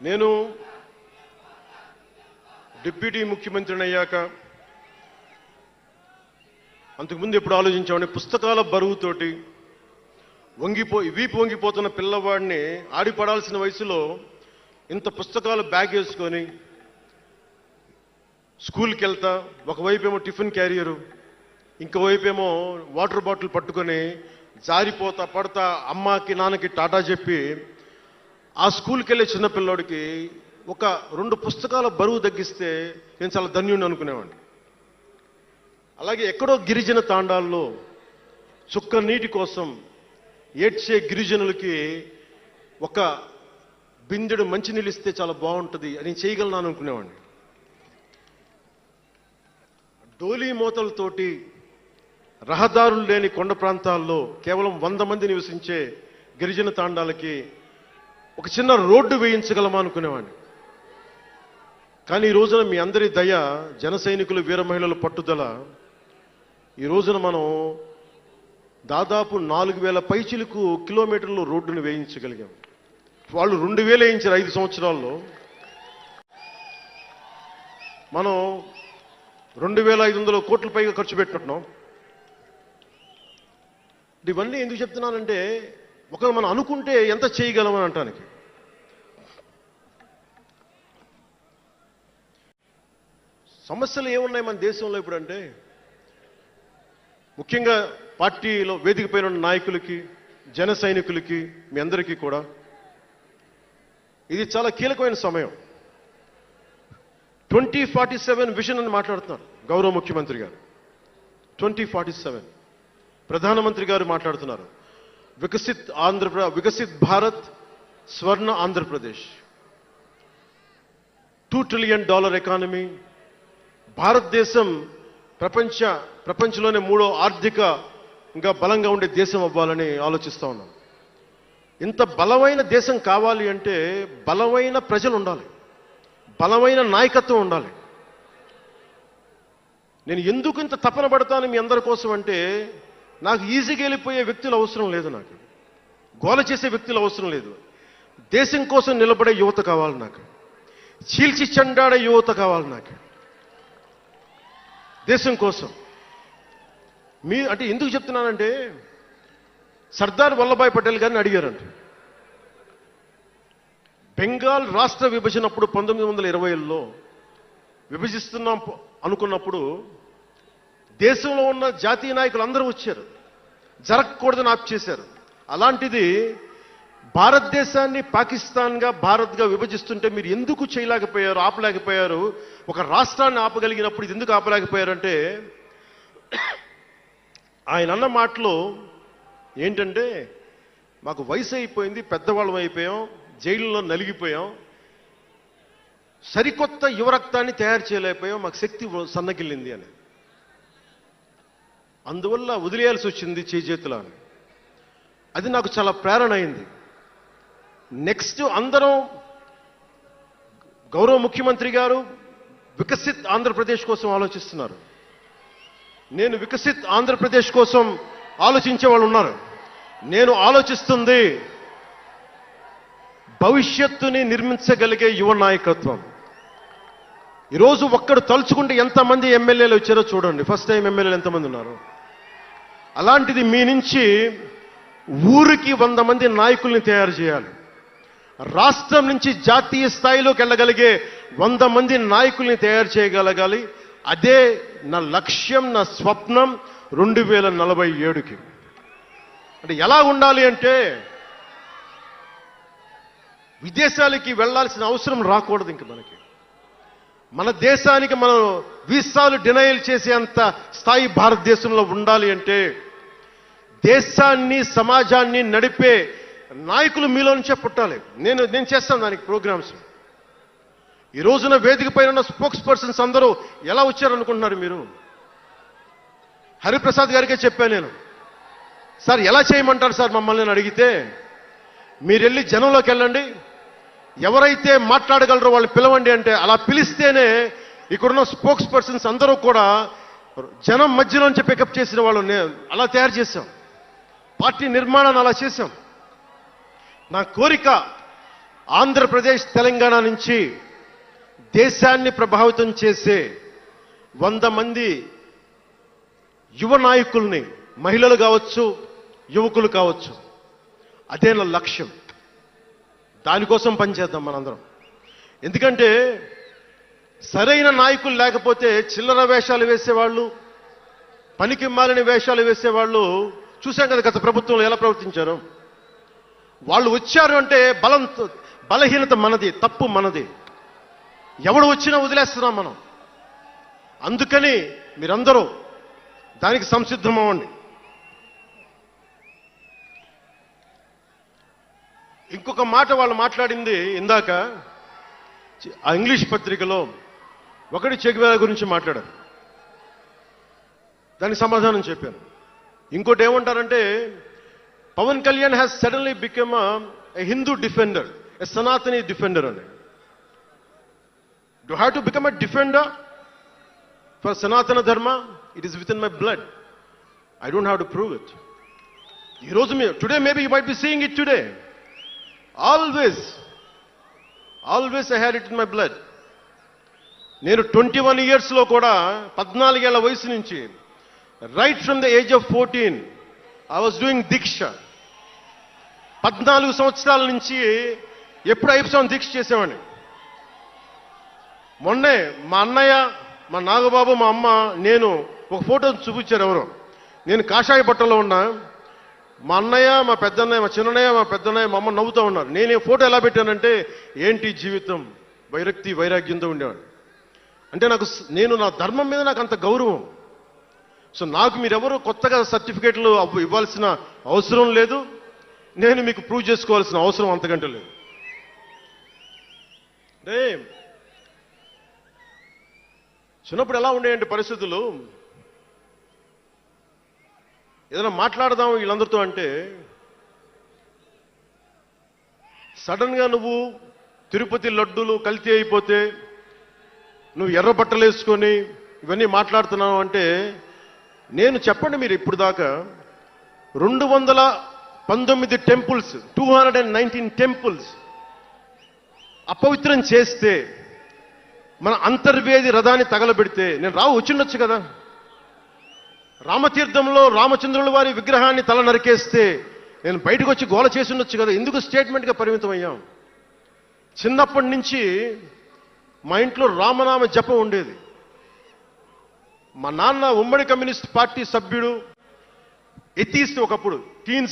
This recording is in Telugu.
నేను డిప్యూటీ ముఖ్యమంత్రిని అయ్యాక అంతకుముందు ఎప్పుడు ఆలోచించామని పుస్తకాల బరువుతోటి వంగిపో వీపు వంగిపోతున్న పిల్లవాడిని ఆడిపడాల్సిన వయసులో ఇంత పుస్తకాలు బ్యాగ్ వేసుకొని స్కూల్కి వెళ్తా ఒకవైపేమో ఏమో టిఫిన్ క్యారియరు ఇంకోవైపేమో వాటర్ బాటిల్ పట్టుకొని జారిపోతా పడతా అమ్మకి నాన్నకి టాటా చెప్పి ఆ స్కూల్కి వెళ్ళే చిన్నపిల్లోడికి ఒక రెండు పుస్తకాల బరువు తగ్గిస్తే నేను చాలా ధన్యుడిని అనుకునేవాడిని. అలాగే ఎక్కడో గిరిజన తాండాల్లో చుక్క నీటి కోసం ఏడ్చే గిరిజనులకి ఒక బిందెడు మంచినీళ్ళు ఇస్తే చాలా బాగుంటుంది అని చేయగలను అనుకునేవాడిని. డోలీ మూతలతోటి రహదారులు లేని కొండ ప్రాంతాల్లో కేవలం వంద మంది నివసించే గిరిజన తాండాలకి ఒక చిన్న రోడ్డు వేయించగలమా అనుకునేవాడిని. కానీ ఈ రోజున మీ అందరి దయ జన సైనికులు వీర మహిళల పట్టుదల ఈ రోజున మనం దాదాపు నాలుగు వేల పైచిలకు కిలోమీటర్లు రోడ్డును వేయించగలిగాం. వాళ్ళు రెండు వేలు వేయించారు ఐదు సంవత్సరాల్లో. మనం రెండు వేల ఐదు వందల కోట్ల పైగా ఖర్చు పెట్టుకుంటున్నాం ఇవన్నీ ఎందుకు చెప్తున్నానంటే ఒకరు మనం అనుకుంటే ఎంత చేయగలమని అంటానికి. సమస్యలు ఏమున్నాయి మన దేశంలో ఇప్పుడంటే? ముఖ్యంగా పార్టీలో వేదికపైన ఉన్న నాయకులకి జన సైనికులకి మీ అందరికీ కూడా ఇది చాలా కీలకమైన సమయం. ట్వంటీ ఫార్టీ సెవెన్ విజన్ అని మాట్లాడుతున్నారు గౌరవ ముఖ్యమంత్రి గారు. Twenty forty seven. ప్రధానమంత్రి గారు మాట్లాడుతున్నారు. Viksit ఆంధ్రప్ర Viksit Bharat Swarna Andhra Pradesh. Two trillion dollar economy భారతదేశం ప్రపంచ ప్రపంచంలోనే మూడో ఆర్థిక ఇంకా బలంగా ఉండే దేశం అవ్వాలని ఆలోచిస్తా ఉన్నాం. ఇంత బలమైన దేశం కావాలి అంటే బలమైన ప్రజలు ఉండాలి. బలమైన నాయకత్వం ఉండాలి. నేను ఎందుకు ఇంత తపన పడతాను మీ అందరి కోసం అంటే నాకు ఈజీగా వెళ్ళిపోయే వ్యక్తులు అవసరం లేదు నాకు. గోల చేసే వ్యక్తులు అవసరం లేదు. దేశం కోసం నిలబడే యువత కావాలి నాకు. చీల్చి చెండాడే యువత కావాలి నాకు. దేశం కోసం. మీ అంటే ఎందుకు చెప్తున్నానంటే సర్దార్ వల్లభాయ్ పటేల్ గారిని అడిగారంట. బెంగాల్ రాష్ట్ర విభజనప్పుడు పంతొమ్మిది వందల ఇరవైలో విభజిస్తున్నాం అనుకున్నప్పుడు దేశంలో ఉన్న జాతీయ నాయకులు అందరూ వచ్చారు. జరగకూడదని ఆప్ చేశారు. అలాంటిది భారతదేశాన్ని పాకిస్తాన్గా భారత్గా విభజిస్తుంటే మీరు ఎందుకు చేయలేకపోయారు ఆపలేకపోయారు? ఒక రాష్ట్రాన్ని ఆపగలిగినప్పుడు ఇది ఎందుకు ఆపలేకపోయారంటే ఆయన అన్న మాటలో ఏంటంటే మాకు వయసు అయిపోయింది పెద్దవాళ్ళం అయిపోయాం జైల్లో నలిగిపోయాం సరికొత్త యువరక్తాన్ని తయారు చేయలేకపోయాం మాకు శక్తి సన్నగిల్లింది అని. అందువల్ల వదిలేయాల్సి వచ్చింది చేజేతుల అని అది నాకు చాలా ప్రేరణ అయింది. నెక్స్ట్ అందరం గౌరవ ముఖ్యమంత్రి గారు వికసిత్ ఆంధ్రప్రదేశ్ కోసం ఆలోచిస్తున్నారు. నేను వికసిత్ ఆంధ్రప్రదేశ్ కోసం ఆలోచించే వాళ్ళు ఉన్నారు. నేను ఆలోచిస్తుంది భవిష్యత్తుని నిర్మించగలిగే యువ నాయకత్వం. ఈరోజు ఒక్కడు తలుచుకుంటే ఎంతమంది ఎమ్మెల్యేలు వచ్చారో చూడండి. ఫస్ట్ టైం ఎమ్మెల్యేలు ఎంతమంది ఉన్నారు? అలాంటిది మీ నుంచి ఊరికి వంద మంది నాయకుల్ని తయారు చేయాలి. రాష్ట్రం నుంచి జాతీయ స్థాయిలోకి వెళ్ళగలిగే వంద మంది నాయకుల్ని తయారు చేయగలగాలి. అదే నా లక్ష్యం నా స్వప్నం రెండు వేల నలభై ఏడుకి. అంటే ఎలా ఉండాలి అంటే విదేశాలకి వెళ్ళాల్సిన అవసరం రాకూడదు ఇంక మనకి. మన దేశానికి మనం వీసాలు డినైల్ చేసేంత స్థాయి భారతదేశంలో ఉండాలి అంటే దేశాన్ని సమాజాన్ని నడిపే నాయకులు మీలో నుంచే పుట్టాలి. నేను నేను చేస్తాను దానికి ప్రోగ్రామ్స్. ఈ రోజున వేదిక పైన ఉన్న స్పోక్స్ పర్సన్స్ అందరూ ఎలా వచ్చారనుకుంటున్నారు మీరు? హరిప్రసాద్ గారికే చెప్పాను నేను. సార్ ఎలా చేయమంటారు సార్ మమ్మల్ని అడిగితే మీరు వెళ్ళి జనంలోకి వెళ్ళండి. ఎవరైతే మాట్లాడగలరో వాళ్ళు పిలవండి అంటే అలా పిలిస్తేనే ఇక్కడున్న స్పోక్స్ పర్సన్స్ అందరూ కూడా జనం మధ్యలోంచి పికప్ చేసిన వాళ్ళు అలా తయారు చేశాం. పార్టీ నిర్మాణాన్ని అలా చేశాం. నా కోరిక ఆంధ్రప్రదేశ్ తెలంగాణ నుంచి దేశాన్ని ప్రభావితం చేసే వంద మంది యువ నాయకుల్ని మహిళలు కావచ్చు యువకులు కావచ్చు. అదే నా లక్ష్యం. దానికోసం పనిచేద్దాం మనందరం. ఎందుకంటే సరైన నాయకులు లేకపోతే చిల్లర వేషాలు వేసేవాళ్ళు పనికి మాలిన వేషాలు వేసేవాళ్ళు చూశాం కదా గత ప్రభుత్వంలో ఎలా ప్రవర్తించారు? వాళ్ళు వచ్చారు అంటే బలం బలహీనత మనది తప్పు మనది. ఎవడు వచ్చినా వదిలేస్తున్నాం మనం. అందుకని మీరందరూ దానికి సంసిద్ధం అవ్వండి ఇంకొక మాట వాళ్ళు మాట్లాడింది ఇందాక ఆ ఇంగ్లీష్ పత్రికలో ఒకటి చెగువేల గురించి మాట్లాడారు. దానికి సమాధానం చెప్పాను. ఇంకోటి ఏమంటారంటే Pawan Kalyan has suddenly become a Hindu defender a Sanatani defender అని do have to become a defender for Sanatana Dharma it is within my blood I don't have to prove it ఈరోజు మీరు today maybe you might be seeing it today always always I had it in my blood నేను ట్వంటీ వన్ ఇయర్స్లో కూడా పద్నాలుగేళ్ళ వయసు నుంచి right from the age of fourteen I was doing దీక్ష పద్నాలుగు సంవత్సరాల నుంచి ఎప్పుడు ఐపుసం దీక్ష చేసేవాడిని. మొన్నే మా అన్నయ్య మా నాగబాబు మా అమ్మ నేను ఒక ఫోటో చూపించారు ఎవరో. నేను కాషాయ బట్టలో ఉన్నా. మా అన్నయ్య మా పెద్దన్నయ్య మా చిన్నయ్య మా పెద్దన్నయ్య మా అమ్మ నవ్వుతూ ఉన్నారు. నేను ఈ ఫోటో ఎలా పెట్టానంటే ఏంటి జీవితం? వైరక్తి వైరాగ్యంతో ఉండేవాడు అంటే నాకు నేను నా ధర్మం మీద నాకు అంత గౌరవం. సో నాకు మీరెవరు కొత్తగా సర్టిఫికేట్లు ఇవ్వాల్సిన అవసరం లేదు. నేను మీకు ప్రూవ్ చేసుకోవాల్సిన అవసరం అంతకంటే లేదు. అంటే చిన్నప్పుడు ఎలా ఉండేయండి పరిస్థితులు? ఏదైనా మాట్లాడదాం వీళ్ళందరితో అంటే సడన్గా నువ్వు తిరుపతి లడ్డూలు కల్తీ అయిపోతే నువ్వు ఎర్ర బట్టలు వేసుకొని ఇవన్నీ మాట్లాడుతున్నావు అంటే నేను చెప్పండి మీరు ఇప్పుడు దాకా రెండు వందల పంతొమ్మిది temples two hundred and nineteen temples అపవిత్రం చేస్తే మన అంతర్వేది రథాన్ని తగలబెడితే నేను రావు వచ్చిండొచ్చు కదా? రామతీర్థంలో రామచంద్రుల వారి విగ్రహాన్ని తల నరికేస్తే నేను బయటకు వచ్చి గోల చేసి ఉండొచ్చు కదా? ఎందుకు స్టేట్మెంట్గా పరిమితం అయ్యాం? చిన్నప్పటి నుంచి మా ఇంట్లో రామనామ జపం ఉండేది. మా నాన్న ఉమ్మడి కమ్యూనిస్ట్ పార్టీ సభ్యుడు ఎత్తిస్తే ఒకప్పుడు టీన్స్